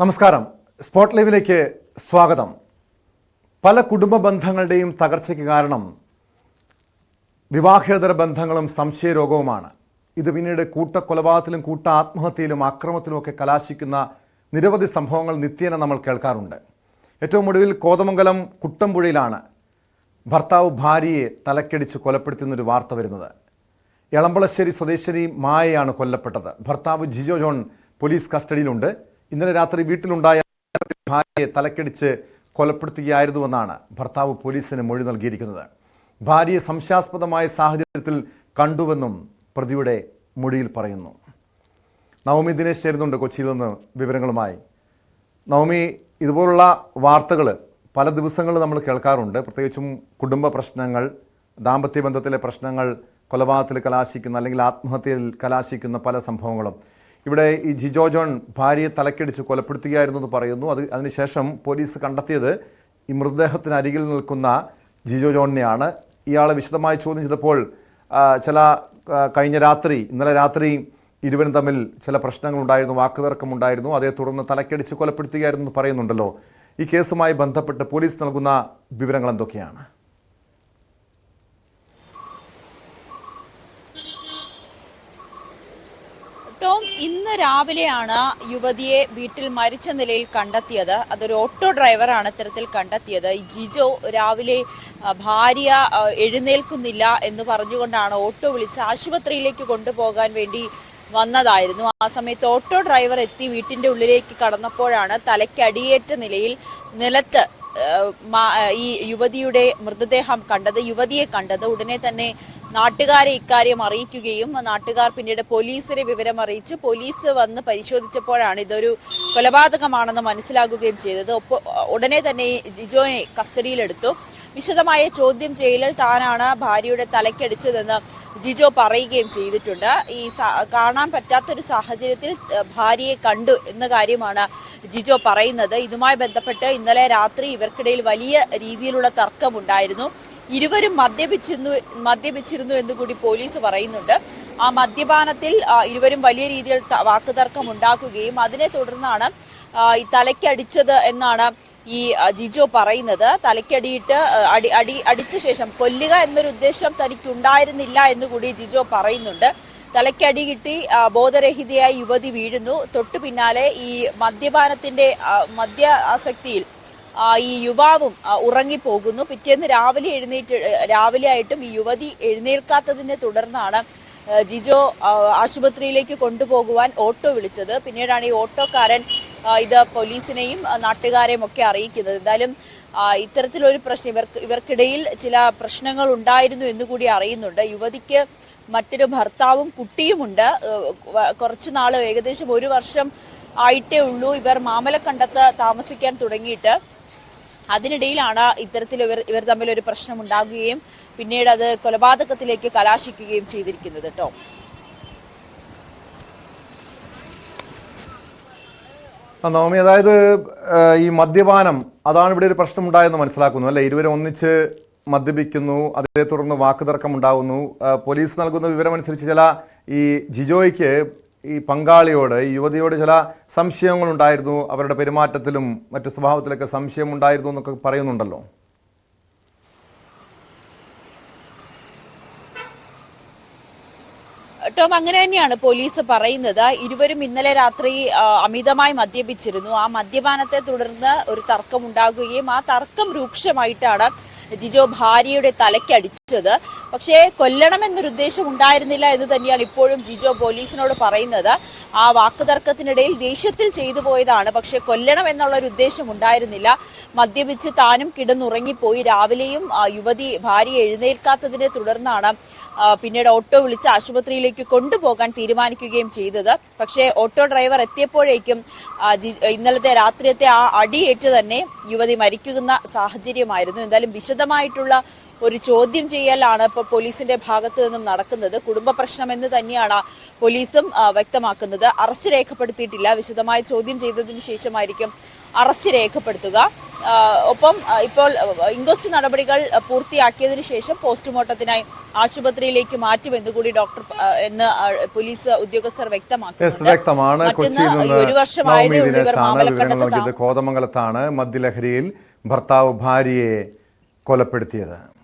നമസ്കാരം. സ്പോട്ട് ലൈവിലേക്ക് സ്വാഗതം. പല കുടുംബ ബന്ധങ്ങളുടെയും തകർച്ചയ്ക്ക് കാരണം വിവാഹേതര ബന്ധങ്ങളും സംശയരോഗവുമാണ്. ഇത് പിന്നീട് കൂട്ടക്കൊലപാതകത്തിലും കൂട്ട ആത്മഹത്യയിലും അക്രമത്തിലുമൊക്കെ കലാശിക്കുന്ന നിരവധി സംഭവങ്ങൾ നിത്യേന നമ്മൾ കേൾക്കാറുണ്ട്. ഏറ്റവും ഒടുവിൽ കോതമംഗലം കുട്ടമ്പുഴയിലാണ് ഭർത്താവ് ഭാര്യയെ തലക്കടിച്ച് കൊലപ്പെടുത്തുന്നൊരു വാർത്ത വരുന്നത്. എളമ്പളശ്ശേരി സ്വദേശിനി മായയാണ് കൊല്ലപ്പെട്ടത്. ഭർത്താവ് ജിജോ ജോൺ പോലീസ് കസ്റ്റഡിയിലുണ്ട്. ഇന്നലെ രാത്രി വീട്ടിലുണ്ടായ ഭാര്യയെ തലക്കടിച്ച് കൊലപ്പെടുത്തുകയായിരുന്നുവെന്നാണ് ഭർത്താവ് പോലീസിന് മൊഴി നൽകിയിരിക്കുന്നത്. ഭാര്യയെ സംശയാസ്പദമായ സാഹചര്യത്തിൽ കണ്ടുവെന്നും പ്രതിയുടെ മൊഴിയിൽ പറയുന്നു. നവമി ദിനേശ് ചേരുന്നുണ്ട് കൊച്ചിയിൽ നിന്ന് വിവരങ്ങളുമായി. നവമി ഇതുപോലുള്ള വാർത്തകൾ പല ദിവസങ്ങളിൽ നമ്മൾ കേൾക്കാറുണ്ട്. പ്രത്യേകിച്ചും കുടുംബ പ്രശ്നങ്ങൾ ദാമ്പത്യ ബന്ധത്തിലെ പ്രശ്നങ്ങൾ കൊലപാതകത്തിൽ കലാശിക്കുന്ന അല്ലെങ്കിൽ ആത്മഹത്യയിൽ കലാശിക്കുന്ന പല സംഭവങ്ങളും. ഇവിടെ ഈ ജിജോ ജോൺ ഭാര്യയെ തലക്കടിച്ച് കൊലപ്പെടുത്തുകയായിരുന്നു എന്ന് പറയുന്നു. അത് അതിനുശേഷം പോലീസ് കണ്ടെത്തിയത് ഈ മൃതദേഹത്തിന് അരികിൽ നിൽക്കുന്ന ജിജോ ജോണിനെയാണ്. ഇയാളെ വിശദമായി ചോദ്യം ചെയ്തപ്പോൾ ചില കഴിഞ്ഞ രാത്രി ഇന്നലെ രാത്രി ഇരുവരും തമ്മിൽ ചില പ്രശ്നങ്ങളുണ്ടായിരുന്നു വാക്കുതർക്കമുണ്ടായിരുന്നു. അതേ തുടർന്ന് തലക്കടിച്ച് കൊലപ്പെടുത്തുകയായിരുന്നു എന്ന് പറയുന്നുണ്ടല്ലോ. ഈ കേസുമായി ബന്ധപ്പെട്ട് പോലീസ് നൽകുന്ന വിവരങ്ങൾ എന്തൊക്കെയാണ്? ടോം ഇന്ന് രാവിലെയാണ് യുവതിയെ വീട്ടിൽ മരിച്ച നിലയിൽ കണ്ടെത്തിയത്. അതൊരു ഓട്ടോ ഡ്രൈവറാണ് ഇത്തരത്തിൽ കണ്ടെത്തിയത്. ജിജോ രാവിലെ ഭാര്യ എഴുന്നേൽക്കുന്നില്ല എന്ന് പറഞ്ഞുകൊണ്ടാണ് ഓട്ടോ വിളിച്ച് ആശുപത്രിയിലേക്ക് കൊണ്ടുപോകാൻ വേണ്ടി വന്നതായിരുന്നു. ആ സമയത്ത് ഓട്ടോ ഡ്രൈവർ എത്തി വീട്ടിന്റെ ഉള്ളിലേക്ക് കടന്നപ്പോഴാണ് തലയ്ക്കടിയേറ്റ നിലയിൽ നിലത്ത് ഈ യുവതിയുടെ മൃതദേഹം കണ്ടത് യുവതിയെ കണ്ടത് ഉടനെ തന്നെ നാട്ടുകാരെ ഇക്കാര്യം അറിയിക്കുകയും നാട്ടുകാർ പിന്നീട് പോലീസിനെ വിവരം അറിയിച്ച് പോലീസ് വന്ന് പരിശോധിച്ചപ്പോഴാണ് ഇതൊരു കൊലപാതകമാണെന്ന് മനസ്സിലാകുകയും ചെയ്തത്. ഉടനെ തന്നെ ജിജോയെ കസ്റ്റഡിയിലെടുത്തു. വിശദമായ ചോദ്യം ചെയ്യലിൽ താനാണ് ഭാര്യയുടെ തലക്കടിച്ചതെന്ന് ജിജോ പറയുകയും ചെയ്തിട്ടുണ്ട്. ഈ കാണാൻ പറ്റാത്തൊരു സാഹചര്യത്തിൽ ഭാര്യയെ കണ്ടു എന്ന കാര്യമാണ് ജിജോ പറയുന്നത്. ഇതുമായി ബന്ധപ്പെട്ട് ഇന്നലെ രാത്രി ഇവർക്കിടയിൽ വലിയ രീതിയിലുള്ള തർക്കമുണ്ടായിരുന്നു. ഇരുവരും മദ്യപിച്ചിരുന്നു മദ്യപിച്ചിരുന്നു എന്ന് കൂടി പോലീസ് പറയുന്നുണ്ട്. ആ മദ്യപാനത്തിൽ ഇരുവരും വലിയ രീതിയിൽ വാക്കുതർക്കം ഉണ്ടാക്കുകയും അതിനെ തുടർന്നാണ് ഈ തലയ്ക്കടിച്ചത് എന്നാണ് ഈ ജിജോ പറയുന്നത് തലയ്ക്കടിയിട്ട് അടി അടി അടിച്ച ശേഷം കൊല്ലുക എന്നൊരു ഉദ്ദേശം തനിക്കുണ്ടായിരുന്നില്ല എന്ന് കൂടി ജിജോ പറയുന്നുണ്ട്. തലയ്ക്കടി കിട്ടി ബോധരഹിതയായി യുവതി വീഴുന്നു. തൊട്ടു പിന്നാലെ ഈ മദ്യപാനത്തിന്റെ മദ്യ ആസക്തിയിൽ ഈ യുവാവും ഉറങ്ങിപ്പോകുന്നു. പിറ്റേന്ന് രാവിലെ എഴുന്നേറ്റ് രാവിലെ ആയിട്ടും ഈ യുവതി എഴുന്നേൽക്കാത്തതിനെ തുടർന്നാണ് ജിജോ ആശുപത്രിയിലേക്ക് കൊണ്ടുപോകുവാൻ ഓട്ടോ വിളിച്ചത്. പിന്നീടാണ് ഈ ഓട്ടോക്കാരൻ ഇത് പോലീസിനെയും നാട്ടുകാരെയും ഒക്കെ അറിയിക്കുന്നത്. എന്തായാലും ഇത്തരത്തിലൊരു പ്രശ്നം ഇവർക്ക് ഇവർക്കിടയിൽ ചില പ്രശ്നങ്ങൾ ഉണ്ടായിരുന്നു എന്നുകൂടി അറിയുന്നുണ്ട്. യുവതിക്ക് മറ്റൊരു ഭർത്താവും കുട്ടിയുമുണ്ട്. കുറച്ചു നാൾ ഏകദേശം ഒരു വർഷം ആയിട്ടേ ഉള്ളൂ ഇവർ മാമലക്കണ്ടത്ത് താമസിക്കാൻ തുടങ്ങിയിട്ട്. അതിനിടയിലാണ് ഇത്തരത്തിൽ ഇവർ ഇവർ തമ്മിൽ ഒരു പ്രശ്നം ഉണ്ടാകുകയും പിന്നീട് അത് കൊലപാതകത്തിലേക്ക് കലാശിക്കുകയും ചെയ്തിരിക്കുന്നത് കേട്ടോ. നവമി അതായത് ഈ മദ്യപാനം അതാണ് ഇവിടെ ഒരു പ്രശ്നം ഉണ്ടായെന്ന് മനസ്സിലാക്കുന്നു അല്ലെ? ഇരുവരും ഒന്നിച്ച് മദ്യപിക്കുന്നു അതേ തുടർന്ന് വാക്കുതർക്കം ഉണ്ടാകുന്നു പോലീസ് നൽകുന്ന വിവരമനുസരിച്ച് ചില ഈ ജിജോയ്ക്ക് ഈ പങ്കാളിയോട് ഈ യുവതിയോട് ചില സംശയങ്ങളുണ്ടായിരുന്നു. അവരുടെ പെരുമാറ്റത്തിലും മറ്റു സ്വഭാവത്തിലൊക്കെ സംശയം ഉണ്ടായിരുന്നു എന്നൊക്കെ പറയുന്നുണ്ടല്ലോ. ടോം അങ്ങനെ തന്നെയാണ് പോലീസ് പറയുന്നത്. ഇരുവരും ഇന്നലെ രാത്രി അമിതമായി മദ്യപിച്ചിരുന്നു. ആ മദ്യപാനത്തെ തുടർന്ന് ഒരു തർക്കം ഉണ്ടാകുകയും ആ തർക്കം രൂക്ഷമായിട്ടാണ് ജിജോ ഭാര്യയുടെ തലയ്ക്കടിച്ചത് പക്ഷേ കൊല്ലണമെന്നൊരു ഉദ്ദേശം ഉണ്ടായിരുന്നില്ല എന്ന് തന്നെയാണ് ഇപ്പോഴും ജിജോ പോലീസിനോട് പറയുന്നത്. ആ വാക്കുതർക്കത്തിനിടയിൽ ദേഷ്യത്തിൽ ചെയ്തു പോയതാണ്. പക്ഷേ കൊല്ലണം എന്നുള്ളൊരു ഉദ്ദേശം ഉണ്ടായിരുന്നില്ല. മദ്യപിച്ച് താനും കിടന്നുറങ്ങിപ്പോയി. രാവിലെയും യുവതി ഭാര്യ എഴുന്നേൽക്കാത്തതിനെ തുടർന്നാണ് പിന്നീട് ഓട്ടോ വിളിച്ച് ആശുപത്രിയിലേക്ക് കൊണ്ടുപോകാൻ തീരുമാനിക്കുകയും ചെയ്തത്. പക്ഷേ ഓട്ടോ ഡ്രൈവർ എത്തിയപ്പോഴേക്കും ഇന്നലത്തെ രാത്രിയത്തെ ആ അടിയേറ്റ് തന്നെ യുവതി മരിക്കുന്ന സാഹചര്യമായിരുന്നു. എന്തായാലും വിശദമായ വിശദമായിട്ടുള്ള ഒരു ചോദ്യം ചെയ്യലാണ് ഇപ്പോൾ പോലീസിന്റെ ഭാഗത്തു നിന്നും നടക്കുന്നത്. കുടുംബ പ്രശ്നം എന്ന് തന്നെയാണ് പോലീസും വ്യക്തമാക്കുന്നത്. അറസ്റ്റ് രേഖപ്പെടുത്തിയിട്ടില്ല. വിശദമായ ചോദ്യം ചെയ്തതിന് ശേഷമായിരിക്കും അറസ്റ്റ് രേഖപ്പെടുത്തുക. ഒപ്പം ഇപ്പോൾ ഇൻക്വസ്റ്റ് നടപടികൾ പൂർത്തിയാക്കിയതിന് ശേഷം പോസ്റ്റ്മോർട്ടത്തിനായി ആശുപത്രിയിലേക്ക് മാറ്റുമെന്ന് കൂടി ഡോക്ടർ എന്ന് പോലീസ് ഉദ്യോഗസ്ഥർ വ്യക്തമാക്കുന്നുണ്ട്. മറ്റൊന്ന് ഒരു വർഷമായതേ ഇവർ കോതമംഗലത്താണ്. മദ്യലഹരിയിൽ ഭർത്താവ് ഭാര്യയെ കൊലപ്പെടുത്തിയത്.